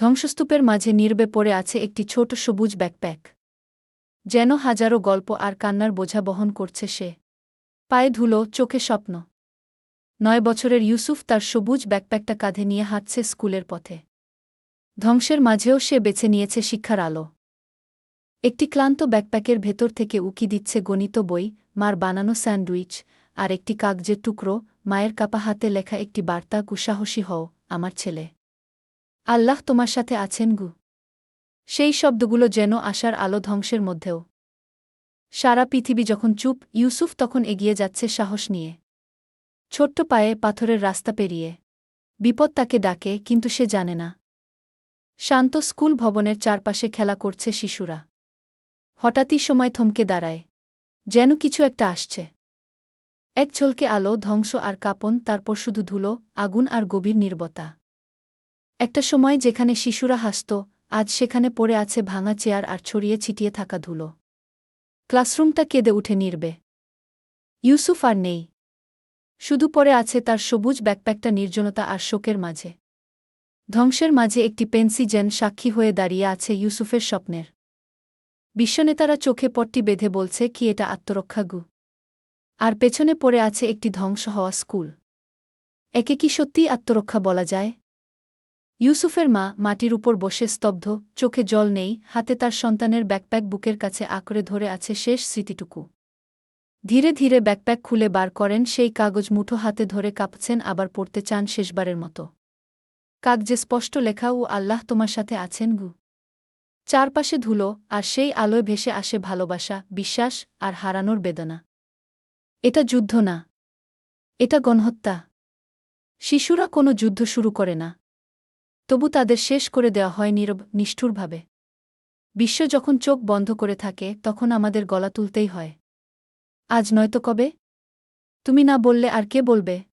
ধ্বংসস্তূপের মাঝে নির্বে পড়ে আছে একটি ছোট সবুজ ব্যাকপ্যাক। যেন হাজারো গল্প আর কান্নার বোঝা বহন করছে সে। পায়ে ধুলো, চোখে স্বপ্ন। নয় বছরের ইউসুফ তার সবুজ ব্যাকপ্যাকটা কাঁধে নিয়ে হাঁটছে স্কুলের পথে। ধ্বংসের মাঝেও সে বেছে নিয়েছে শিক্ষার আলো। একটি ক্লান্ত ব্যাকপ্যাকের ভেতর থেকে উকি দিচ্ছে গণিত বই, মার বানানো স্যান্ডউইচ, আর একটি কাগজের টুকরো, মায়ের কাপা হাতে লেখা একটি বার্তা, কুসাহসী হও, আমার ছেলে। আল্লাহ তোমার সাথে আছেন গু। সেই শব্দগুলো যেন আশার আলো ধ্বংসের মধ্যেও। সারা পৃথিবী যখন চুপ, ইউসুফ তখন এগিয়ে যাচ্ছে সাহস নিয়ে। ছোট্ট পায়ে পাথরের রাস্তা পেরিয়ে। বিপদ তাকে ডাকে, কিন্তু সে জানে না। শান্ত স্কুল ভবনের চারপাশে খেলা করছে শিশুরা। হঠাৎই সময় থমকে দাঁড়ায়। যেন কিছু একটা আসছে। এক ঝলকে আলো, ধ্বংস আর কাপন, তারপর শুধু ধুলো, আগুন আর গভীর নির্বতা। একটা সময় যেখানে শিশুরা হাসত, আজ সেখানে পড়ে আছে ভাঙা চেয়ার আর ছড়িয়ে ছিটিয়ে থাকা ধুলো। ক্লাসরুমটা কেঁদে উঠে নির্বে। ইউসুফ আর নেই। শুধু পরে আছে তার সবুজ ব্যাকপ্যাকটা নির্জনতা আর শোকের মাঝে। ধ্বংসের মাঝে একটি পেন্সি যেন সাক্ষী হয়ে দাঁড়িয়ে আছে ইউসুফের স্বপ্নের। বিশ্বনেতারা চোখে পট্টি বেঁধে বলছে, কি এটা আত্মরক্ষা গু? আর পেছনে পড়ে আছে একটি ধ্বংস হওয়া স্কুল। একে কি সত্যিই আত্মরক্ষা বলা যায়? ইউসুফের মা মাটির উপর বসে স্তব্ধ, চোখে জল নেই, হাতে তার সন্তানের ব্যাকপ্যাক বুকের কাছে আঁকড়ে ধরে আছে শেষ স্মৃতিটুকু। ধীরে ধীরে ব্যাকপ্যাক খুলে বার করেন, সেই কাগজ মুঠো হাতে ধরে কাঁপছেন, আবার পড়তে চান শেষবারের মতো। কাগজে স্পষ্ট লেখা, ও আল্লাহ, তোমার সাথে আছেন গু? চারপাশে ধুলো, আর সেই আলোয় ভেসে আসে ভালোবাসা, বিশ্বাস, আর হারানোর বেদনা। এটা যুদ্ধ না। এটা গণহত্যা। শিশুরা কোনো যুদ্ধ শুরু করে না। তবু তাদের শেষ করে দেওয়া হয় নীরব, নিষ্ঠুরভাবে। বিশ্ব যখন চোখ বন্ধ করে থাকে, তখন আমাদের গলা তুলতেই হয়। আজ নয়তো কবে? তুমি না বললে আর কে বলবে?